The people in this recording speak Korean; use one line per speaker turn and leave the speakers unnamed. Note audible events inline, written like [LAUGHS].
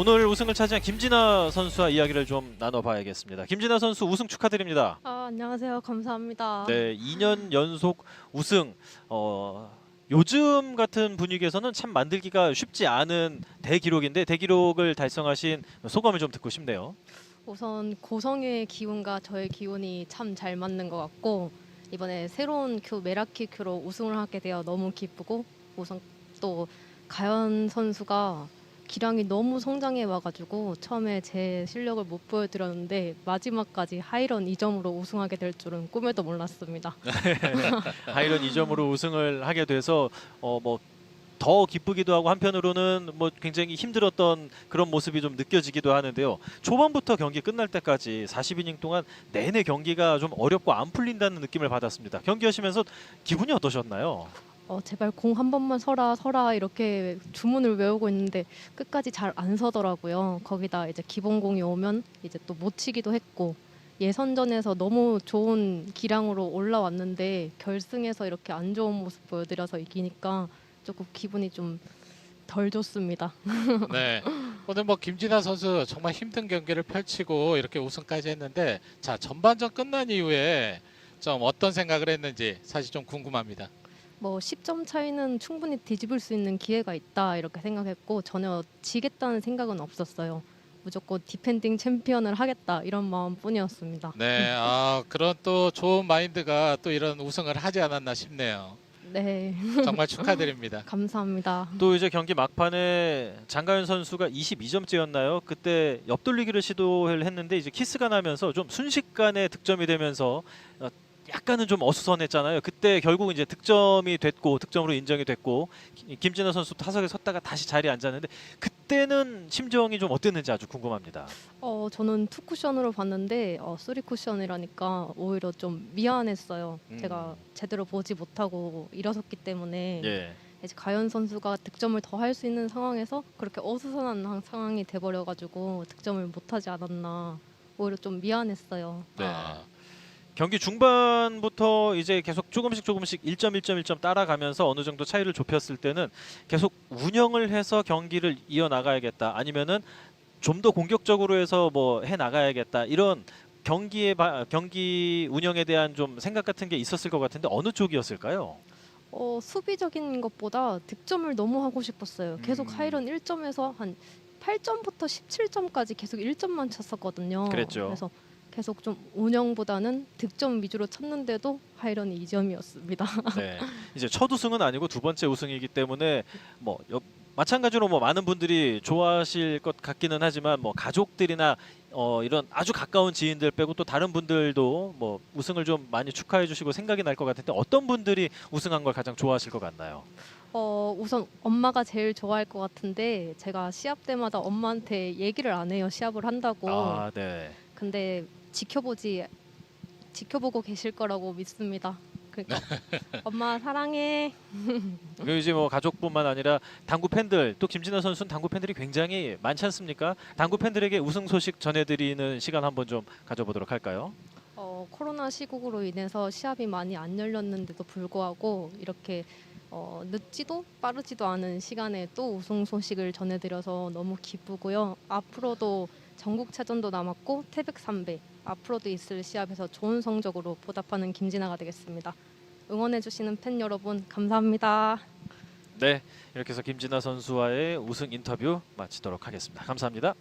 오늘 우승을 차지한 김진아 선수와 이야기를 좀 나눠봐야겠습니다. 김진아 선수 우승 축하드립니다.
아, 안녕하세요. 감사합니다.
네, 2년 연속 우승. 어, 요즘 같은 분위기에서는 참 만들기가 쉽지 않은 대기록인데 대기록을 달성하신 소감을 좀 듣고 싶네요.
우선 고성의 기운과 저의 기운이 참 잘 맞는 것 같고 이번에 새로운 큐 메라키 큐로 우승을 하게 되어 너무 기쁘고 우선 또 가연 선수가 기량이 너무 성장해 와가지고 처음에 제 실력을 못 보여드렸는데 마지막까지 하이런 2점으로 우승하게 될 줄은 꿈에도 몰랐습니다. [LAUGHS]
하이런 2점으로 우승을 하게 돼서 어 뭐 더 기쁘기도 하고 한편으로는 뭐 굉장히 힘들었던 그런 모습이 좀 느껴지기도 하는데요. 초반부터 경기 끝날 때까지 40이닝 동안 내내 경기가 좀 어렵고 안 풀린다는 느낌을 받았습니다. 경기하시면서 기분이 어떠셨나요?
어, 제발 공 한 번만 서라 서라 이렇게 주문을 외우고 있는데 끝까지 잘 안 서더라고요. 거기다 이제 기본 공이 오면 이제 또 못 치기도 했고 예선전에서 너무 좋은 기량으로 올라왔는데 결승에서 이렇게 안 좋은 모습 보여드려서 이기니까 조금 기분이 좀 덜 좋습니다. [LAUGHS]
네. 오늘 뭐 김진아 선수 정말 힘든 경기를 펼치고 이렇게 우승까지 했는데 자 전반전 끝난 이후에 좀 어떤 생각을 했는지 사실 좀 궁금합니다.
뭐 10점 차이는 충분히 뒤집을 수 있는 기회가 있다 이렇게 생각했고 전혀 지겠다는 생각은 없었어요. 무조건 디펜딩 챔피언을 하겠다 이런 마음뿐이었습니다.
네. 아 그런 또 좋은 마인드가 또 이런 우승을 하지 않았나 싶네요.
네,
정말 [LAUGHS] 축하드립니다.
감사합니다.
또 이제 경기 막판에 장가연 선수가 22점째였나요? 그때 옆돌리기를 시도를 했는데 이제 키스가 나면서 좀 순식간에 득점이 되면서 어, 약간은 좀 어수선했잖아요. 그때 결국 이제 득점이 됐고 득점으로 인정이 됐고 기- 김진아 선수 타석에 섰다가 다시 자리에 앉았는데 그때는 심정이 좀 어땠는지 아주 궁금합니다.
어, 저는 투 쿠션으로 봤는데 어, 쓰리 쿠션이라니까 오히려 좀 미안했어요.
음.
제가 제대로 보지 못하고 일어섰기 때문에
예.
이제 가연 선수가 득점을 더 할 수 있는 상황에서 그렇게 어수선한 상- 상황이 돼버려가지고 득점을 못하지 않았나 오히려 좀 미안했어요.
네.
아,
경기 중반부터 이제 계속 조금씩 조금씩 1점 1점 1점 따라가면서 어느 정도 차이를 좁혔을 때는 계속 운영을 해서 경기를 이어 나가야겠다 아니면은 좀 더 공격적으로 해서 뭐 해 나가야겠다 이런 경기에 바- 경기 운영에 대한 좀 생각 같은 게 있었을 것 같은데 어느 쪽이었을까요?
어, 수비적인 것보다 득점을 너무 하고 싶었어요. 계속
음.
하이런 1점에서 한 8점부터 17점까지 계속 1점만 쳤었거든요.
그랬죠.
그래서 계속 좀 운영보다는 득점 위주로 쳤는데도 하이런이 2점이었습니다. [LAUGHS]
네. 이제 첫 우승은 아니고 두 번째 우승이기 때문에 뭐 여- 마찬가지로 뭐 많은 분들이 좋아하실 것 같기는 하지만 뭐 가족들이나 어 이런 아주 가까운 지인들 빼고 또 다른 분들도 뭐 우승을 좀 많이 축하해 주시고 생각이 날 것 같은데 어떤 분들이 우승한 걸 가장 좋아하실 것 같나요?
어, 우선 엄마가 제일 좋아할 것 같은데 제가 시합 때마다 엄마한테 얘기를 안 해요. 시합을 한다고.
아, 네.
근데 지켜보지 지켜보고 계실 거라고 믿습니다. 그러니까 [LAUGHS] 엄마 사랑해. [LAUGHS]
그리고 이제 뭐 가족뿐만 아니라 당구 팬들 또 김진아 선수는 당구 팬들이 굉장히 많지 않습니까? 당구 팬들에게 우승 소식 전해드리는 시간 한번 좀 가져보도록 할까요?
어, 코로나 시국으로 인해서 시합이 많이 안 열렸는데도 불구하고 이렇게 어, 늦지도 빠르지도 않은 시간에 또 우승 소식을 전해드려서 너무 기쁘고요. 앞으로도 전국체전도 남았고 태백 3배 앞으로도 있을 시합에서 좋은 성적으로 보답하는 김진아가 되겠습니다. 응원해주시는 팬 여러분 감사합니다.
네, 이렇게 해서 김진아 선수와의 우승 인터뷰 마치도록 하겠습니다. 감사합니다.